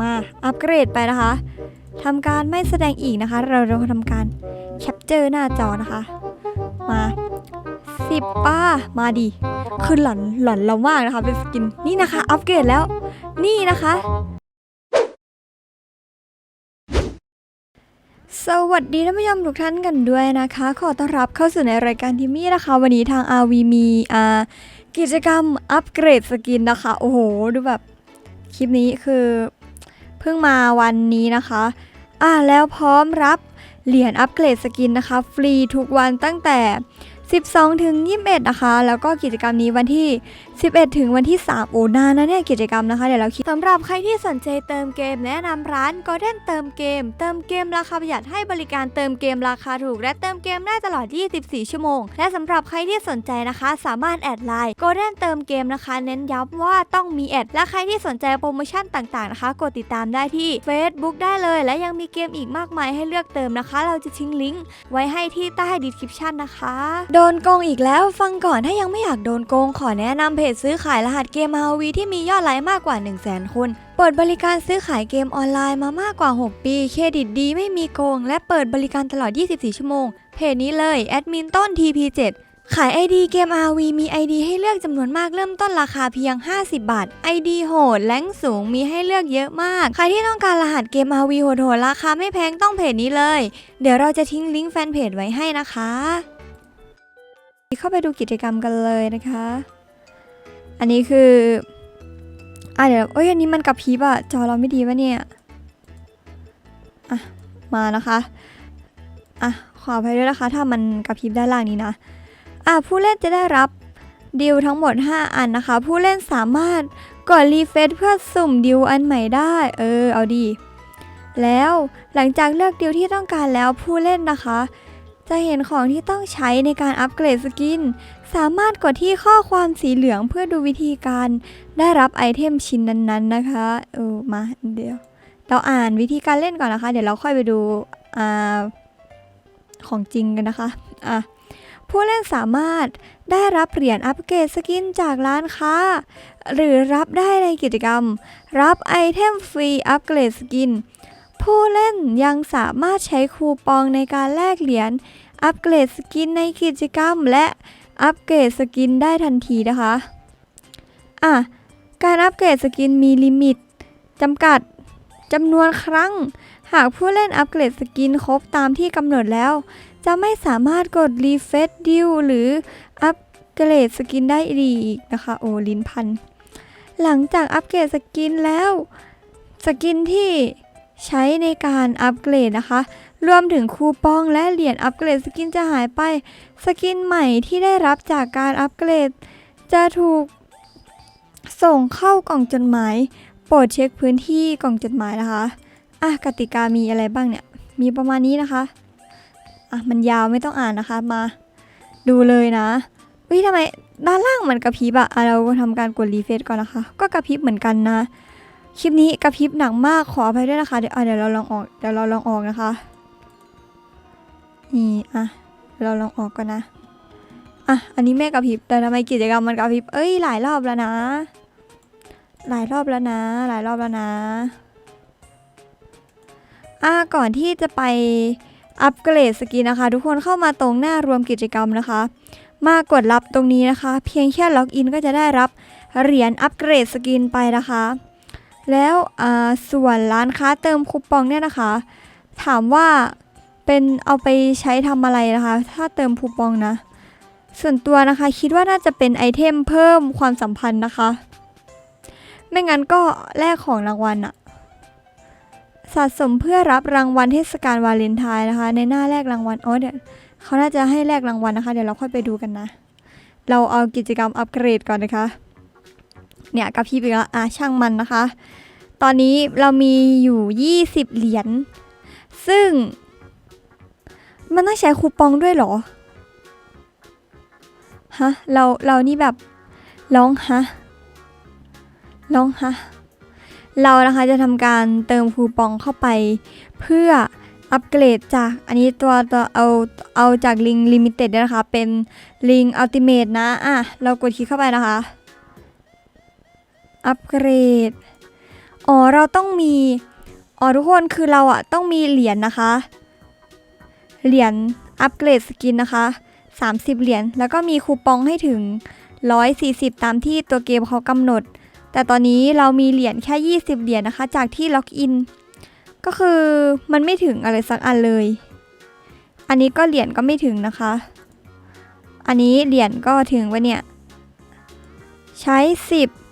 มาอัปเกรดไปนะคะทำการไม่แสดงอีกนะคะ เราเราทำการแคปเจอร์หน้าจอนะคะ มาสิบป้ามาดีคือหล่อนหล่อนเรามากนะคะเป็นสกินนี่นะคะ อัปเกรดแล้ว นี่นะคะสวัสดีท่านผู้ชมทุกท่านกันด้วยนะคะ ขอต้อนรับเข้าสู่ในรายการทิมมี่นะคะ วันนี้ทาง RV มีอ่ากิจกรรมอัปเกรดสกินนะคะ โอ้โห ดูแบบ คลิปนี้คือ พิ่งมาวันนี้นะคะ อ่าแล้วพร้อมรับเหรียญอัปเกรดสกินนะคะ ฟรีทุกวันตั้งแต่ 12 ถึง 21 นะคะ แล้วก็กิจกรรมนี้วันที่ 11 ถึงวันที่ 3 โอ้นานนะเนี่ยกิจกรรมนะคะเดี๋ยวเราคิดสำหรับใครที่สนใจเติมเกมแนะนำร้าน Golden เติมเกม เติมเกมราคาประหยัดให้บริการเติมเกมราคาถูก และเติมเกมได้ตลอด 24 ชั่วโมง และสำหรับใครที่สนใจนะคะ สามารถแอดไลน์ Golden เติมเกมนะคะ เน้นย้ำว่าต้องมีแอดและใครที่สนใจโปรโมชั่นต่างๆนะคะ กดติดตามได้ที่ Facebook ได้เลย และยังมีเกมอีกมากมายให้เลือกเติมนะคะ เราจะทิ้งลิงก์ไว้ให้ที่ใต้ดีสคริปชันนะคะ โดนโกงอีกแล้วฟังก่อนถ้ายังไม่อยากโดนโกงขอแนะนำเพจซื้อขายรหัสเกม RV ที่มียอดไลค์มากกว่า 1 0 0 0 0แสนคนเปิดบริการซื้อขายเกมออนไลน์มามากกว่า 6 ปี เครดิตดีไม่มีโกง และเปิดบริการตลอด 24 ชั่วโมง เพจนี้เลยแอดมินต้น TP7 ขาย ID เกม RV มี ID ให้เลือกจำนวนมากเริ่มต้นราคาเพียง 50 บาท ID โหดแรงสูงมีให้เลือกเยอะมาก ใครที่ต้องการรหัสเกม RV โหดๆราคาไม่แพงต้องเพจนี้เลย เดี๋ยวเราจะทิ้งลิงก์แฟนเพจไว้ให้นะคะ เข้าไปดูกิจกรรมกันเลยนะคะ อันนี้คืออะเดี๋ยวเอ้ยอันนี้มันกระพริบอะจอเราไม่ดีวะเนี่ยอะมานะคะอะขออภัยด้วยนะคะ ถ้ามันกระพริบด้านล่างนี้นะอะผู้เล่นจะได้รับดิวทั้งหมด 5 อันนะคะ ผู้เล่นสามารถกดรีเฟซเพื่อสุ่มดิวอันใหม่ได้ เออเอาดี แล้วหลังจากเลือกดิวที่ต้องการแล้วผู้เล่นนะคะ จะเห็นของที่ต้องใช้ในการอัปเกรดสกิน สามารถกดที่ข้อความสีเหลืองเพื่อดูวิธีการได้รับไอเทมชิ้นนั้นๆนะคะเออมาเดี๋ยว เราอ่านวิธีการเล่นก่อนนะคะ เดี๋ยวเราค่อยไปดูอ่าของจริงกันนะคะอะผู้เล่นสามารถได้รับเหรียญอัปเกรดสกินจากร้านค้า หรือรับได้ในกิจกรรม รับไอเทมฟรีอัปเกรดสกิน ผู้เล่นยังสามารถใช้คูปองในการแลกเหรียญ อัปเกรดสกินในกิจกรรม และอัปเกรดสกินได้ทันทีนะคะ อะ การอัปเกรดสกินมีลิมิตจำกัดจำนวนครั้ง หากผู้เล่นอัปเกรดสกินครบตามที่กำหนดแล้ว จะไม่สามารถกดรีเฟซดิวหรืออัปเกรดสกินได้อีกนะคะ โอ้ลิ้นพัน หลังจากอัปเกรดสกินแล้ว สกินที่ ใช้ในการอัปเกรดนะคะ รวมถึงคูปองและเหรียญอัปเกรดสกินจะหายไป สกินใหม่ที่ได้รับจากการอัปเกรด จะถูกส่งเข้ากล่องจดหมาย โปรดเช็คพื้นที่กล่องจดหมายนะคะอะกติกามีอะไรบ้างเนี่ย มีประมาณนี้นะคะอะมันยาวไม่ต้องอ่านนะคะมา ดูเลยนะวิทำไมด้านล่างเหมือนกระพริบอะอะเราทำการกดรีเฟซก่อนนะคะ ก็กระพริบเหมือนกันนะ คลิปนี้กระพริบหนักมากขออภัยด้วยนะคะ เดี๋ยวเดี๋ยวเราลองออกเดี๋ยวเราลองออกนะคะนี่อะเราลองออกก่อนนะอะอันนี้ไม่กระพริบแต่ทำไมกิจกรรมมันกระพริบเอ้ยหลายรอบแล้วนะ หลายรอบแล้วนะ หลายรอบแล้วนะอะก่อนที่จะไปอัปเกรดสกินนะคะ ทุกคนเข้ามาตรงหน้ารวมกิจกรรมนะคะ มากดรับตรงนี้นะคะ เพียงแค่ล็อกอินก็จะได้รับเหรียญอัปเกรดสกินไปนะคะ แล้วส่วนร้านค้าเติมคูปองเนี่ยนะคะ ถามว่าเป็นเอาไปใช้ทำอะไรนะคะ ถ้าเติมคูปองนะ ส่วนตัวนะคะคิดว่าน่าจะเป็นไอเทมเพิ่มความสัมพันธ์นะคะ ไม่งั้นก็แลกของรางวัลอะสะสมเพื่อรับรางวัลเทศกาลวาเลนไทน์นะคะ ในหน้าแลกรางวัลอ๋อเดี๋ยวเขาน่าจะให้แลกรางวัลนะคะ เดี๋ยวเราค่อยไปดูกันนะ เราเอากิจกรรมอัปเกรดก่อนนะคะ เนี่ยกับพี่ไปแล้วอะช่างมันนะคะ ตอนนี้เรามีอยู่ 20 เหรียญ ซึ่ง มันต้องใช้คูปองด้วยเหรอ ฮะ เรา เรานี่แบบร้องฮะร้องฮะ เรานะคะจะทำการเติมคูปองเข้าไป เพื่ออัปเกรดจาก อันนี้ตัวตัวเอาเอาจากลิงลิมิเต็ดนะคะ เป็นลิงอัลติเมทนะ อะ เรากดคลิกเข้าไปนะคะ อัปเกรด อ๋อเราต้องมี อ๋อทุกคนคือเราอะต้องมีเหรียญนะคะ เหรียญอัปเกรดสกินนะคะ 30 เหรียญแล้วก็มีคูปองให้ถึง 140 ตามที่ตัวเกมเขากำหนด แต่ตอนนี้เรามีเหรียญแค่ 20 เหรียญนะคะ จากที่ล็อกอิน ก็คือมันไม่ถึงอะไรสักอันเลย อันนี้ก็เหรียญก็ไม่ถึงนะคะ อันนี้เหรียญก็ถึงวะเนี่ย ใช้ 10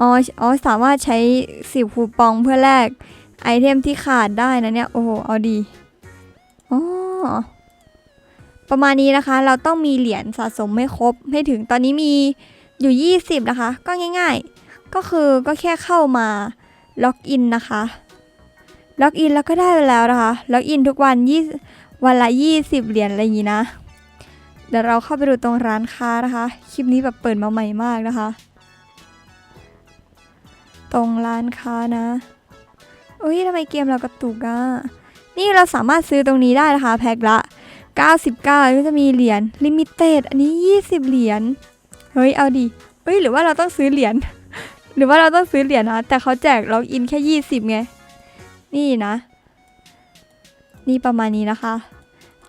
อ๋ออ๋อสามารถใช้10คูปองเพื่อแลกไอเทมที่ขาดได้นะเนี่ย โอ้โห เอาดีอ๋อประมาณนี้นะคะ เราต้องมีเหรียญสะสมไม่ครบให้ถึงตอนนี้มีอยู่ 20 นะคะ ก็ง่าย ๆ ก็คือก็แค่เข้ามาล็อกอินนะคะ ล็อกอินแล้วก็ได้แล้วนะคะ ล็อกอินทุกวัน20วันละ 20 เหรียญอะไรอย่างนี้นะ เดี๋ยวเราเข้าไปดูตรงร้านค้านะคะ คลิปนี้แบบเปิดมาใหม่มากนะคะ รงร้านค้านะเอ้ยทำไมเกมเรากระตุกอะนี่เราสามารถซื้อตรงนี้ได้นะคะแพ็คละ 99ก็จะมีเหรียญลิมิเต็ดอันนี้ 20 เหรียญ เฮ้ย เอาดิเฮ้ย หรือว่าเราต้องซื้อเหรียญ หรือว่าเราต้องซื้อเหรียญนะ แต่เขาแจกล็อกอินแค่ 20 ไง นี่นะ นี่ประมาณนี้นะคะ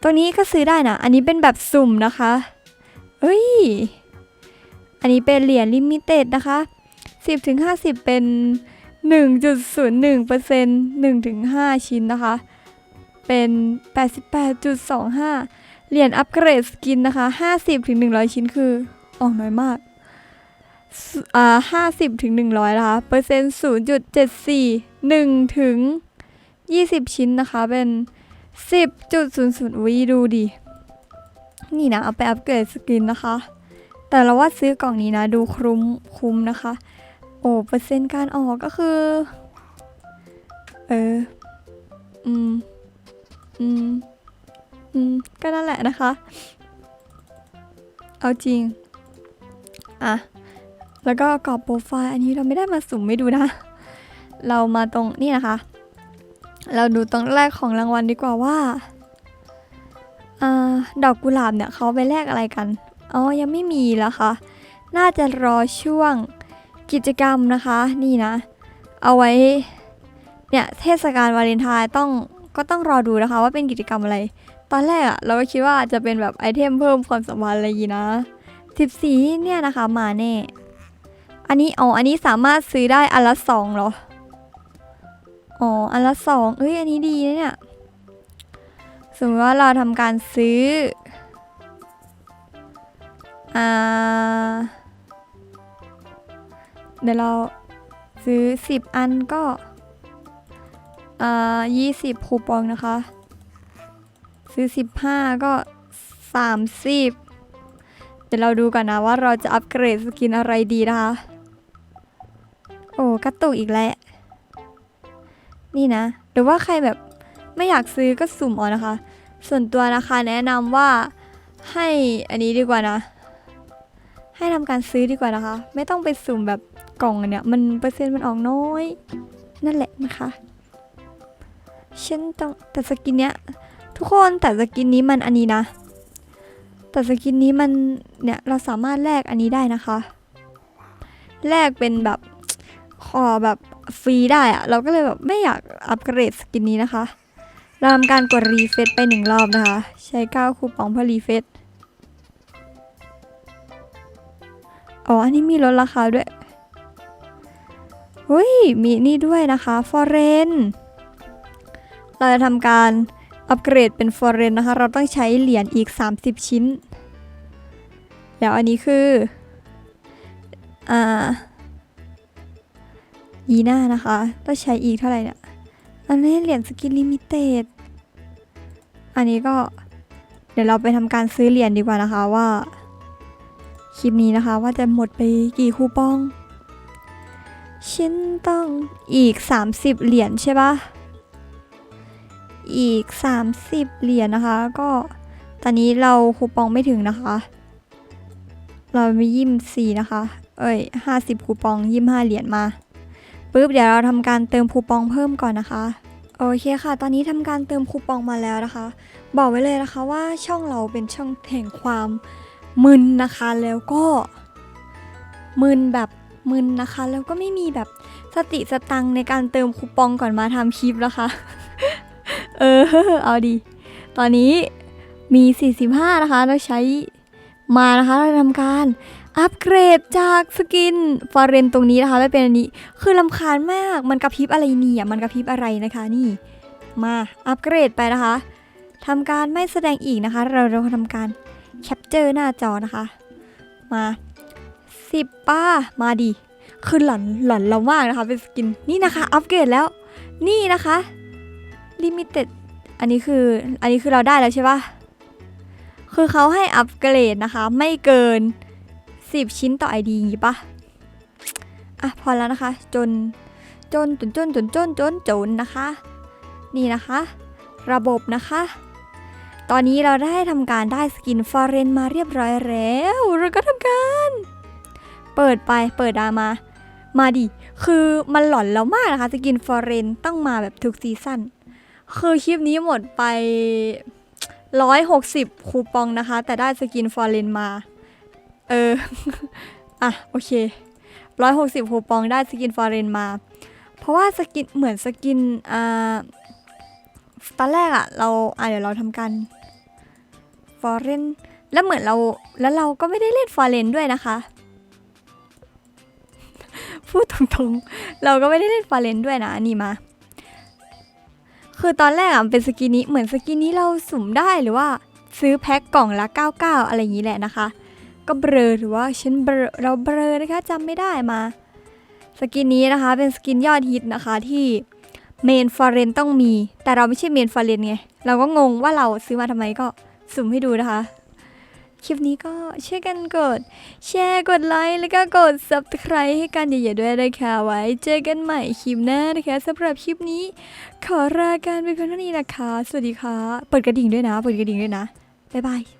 ตัวนี้ก็ซื้อได้นะ อันนี้เป็นแบบสุ่มนะคะเอ้ย อันนี้เป็นเหรียญลิมิเต็ดนะคะ 10ถึง50 เป็น 1.01% 1ถึง5ชิ้นนะคะ เป็น 88.25 เหรียญอัปเกรดสกินนะคะ 50ถึง100 ชิ้นคือออกน้อยมากอ่า50ถึง100นะคะ เปอร์เซ็นต์0.74 1ถึง20 ชิ้นนะคะ เป็น 10.00วิดูดิ นี่นะ เอาไปอัปเกรดสกินนะคะ แต่เราว่าซื้อกล่องนี้นะ ดูคุ้มคุ้มนะคะ โอ้เปอร์เซ็นต์การออกก็คือ เออ อืม อืม อืม ก็นั่นแหละนะคะ เอาจริง อะ แล้วก็กรอบโปรไฟล์อันนี้เราไม่ได้มาสุ่มไม่ดูนะ เรามาตรงนี่นะคะ เราดูตรงแรกของรางวัลดีกว่าว่าอ่าดอกกุหลาบเนี่ยเขาไปแลกอะไรกัน อ๋อ ยังไม่มีแล้วค่ะ น่าจะรอช่วง กิจกรรมนะคะนี่นะ เอาไว้เนี่ยเทศกาลวาเลนไทน์ต้องก็ต้องรอดูนะคะ ว่าเป็นกิจกรรมอะไร ตอนแรกอะเราก็คิดว่าจะเป็นแบบไอเทมเพิ่มความสัมพันธ์อะไรอย่างงี้นะสิบสีเนี่ยนะคะมาแน่ อันนี้อ๋ออันนี้สามารถซื้อได้อันละสองเหรออ๋ออันละสองเอ้ยอันนี้ดีนะเนี่ยสมมติว่าเราทำการซื้ออ่า เดี๋ยวเราซื้อ 10 อันก็อ่า20คูปองนะคะ ซื้อ 15 ก็ 30 เดี๋ยวเราดูกันนะว่าเราจะอัปเกรดสกินอะไรดีนะคะ โอ้กระตุกอีกแล้ว นี่นะหรือว่าใครแบบไม่อยากซื้อก็สุ่มเอานะคะ ส่วนตัวนะคะแนะนำว่าให้อันนี้ดีกว่านะ ให้ทำการซื้อดีกว่านะคะ ไม่ต้องไปสุ่มแบบกล่องอันเนี้ยมันเปอร์เซ็นต์มันออกน้อย นั่นแหละนะคะฉันต้องแต่สกินเนี้ยทุกคนแต่สกินนี้มันอันนี้นะ แต่สกินนี้มันเนี่ยเราสามารถแลกอันนี้ได้นะคะแลกเป็นแบบขอแบบฟรีได้อะเราก็เลยแบบไม่อยากอัปเกรดสกินนี้นะคะเราทำการกดรีเฟซไปหนึ่งรอบนะคะ ใช้9คูปองเพื่อรีเฟซ อ๋อ อันนี้มีลดราคาด้วยเฮ้ย มีนี่ด้วยนะคะฟอร์เรนเราจะทำการอัปเกรดเป็นฟอร์เรนนะคะ เราต้องใช้เหรียญอีก 30 ชิ้น แล้วอันนี้คือ อ่ายีน่านะคะ ต้องใช้อีกเท่าไหร่เนี่ยอันนี้เหรียญสกินลิมิเต็ด อันนี้ก็ เดี๋ยวเราไปทำการซื้อเหรียญดีกว่านะคะว่า คลิปนี้นะคะว่าจะหมดไปกี่คูปอง ฉันต้องอีก 30 เหรียญใช่ปะอีก 30 เหรียญนะคะ ก็ตอนนี้เราคูปองไม่ถึงนะคะ เรามียิ้มสี่นะคะ เอ้ย50คูปองยิ้มห้าเหรียญมาปุ๊บเดี๋ยวเราทำการเติมคูปองเพิ่มก่อนนะคะโอเคค่ะ ตอนนี้ทำการเติมคูปองมาแล้วนะคะ บอกไว้เลยนะคะว่าช่องเราเป็นช่องแห่งความ มึนนะคะแล้วก็มึนแบบมึนนะคะ แล้วก็ไม่มีแบบสติสตังในการเติมคูปองก่อนมาทำคลิปนะคะ เออเอาดี ตอนนี้มี 45 นะคะเราใช้มานะคะเราทำการอัปเกรดจากสกินฟอร์เรนตรงนี้นะคะไม่เป็นอันนี้คือลำคาญมากมันกระพริบอะไรเนี่ยมันกระพริบอะไรนะคะนี่ มาอัปเกรดไปนะคะทำการไม่แสดงอีกนะคะ เราเราทำการ แคปเจอร์หน้าจอนะคะ มาสิบป้ามาดิคือหล่อนหล่อนเรามากนะคะ เป็นสกินนี่นะคะอัปเกรดแล้ว นี่นะคะลิมิเต็ดอันนี้คืออันนี้คือเราได้แล้วใช่ปะคือเขาให้อัปเกรดนะคะ ไม่เกิน 10 ชิ้นต่อ ID อย่างงี้ปะอะพอแล้วนะคะ จนจนจนจนจนจนจนจนนะคะ นี่นะคะ ระบบนะคะ ตอนนี้เราได้ทำการได้สกินฟอร์เรนมาเรียบร้อยแล้ว เราก็ทำการ เปิดไปเปิดดามา มาดิ คือมันหลอนแล้วมากนะคะ สกินฟอร์เรนต้องมาแบบทุกซีซั่นคือคลิปนี้หมดไป 160 คูปองนะคะ แต่ได้สกินฟอร์เรนมา เออ อะ โอเค 160 คูปองได้สกินฟอร์เรนมา เพราะว่าสกินเหมือนสกินอ่าตอนแรกอะเราอะเดี๋ยวเราทำการ ฟอร์เรนแล้วเหมือนเราแล้วเราก็ไม่ได้เล่นฟอร์เรนด้วยนะคะ พูดตรงๆ เราก็ไม่ได้เล่นฟอร์เรนด้วยนะนี่มา คือตอนแรกอะเป็นสกินนี้เหมือนสกินนี้เราสุ่มได้หรือว่าซื้อแพ็คกล่องละ 99 อะไรอย่างนี้แหละนะคะ ก็เบลอหรือว่าฉันเบลอเราเบลอนะคะจำไม่ได้มา สกินนี้นะคะเป็นสกินยอดฮิตนะคะที่เมนฟอร์เรนต้องมี แต่เราไม่ใช่เมนฟอร์เรนไง เราก็งงว่าเราซื้อมาทำไมก็ สุ่มให้ดูนะคะ คลิปนี้ก็ช่วยกันกด แชร์กดไลค์แล้วก็กด subscribe ให้กันเยอะๆด้วยนะคะไว้ เจอกันใหม่คลิปหน้านะคะสำหรับคลิปนี้ ขอลาการไปเพียงเท่านี้นะคะ สวัสดีค่ะเปิดกระดิ่งด้วยนะเปิดกระดิ่งด้วยนะบ๊ายบาย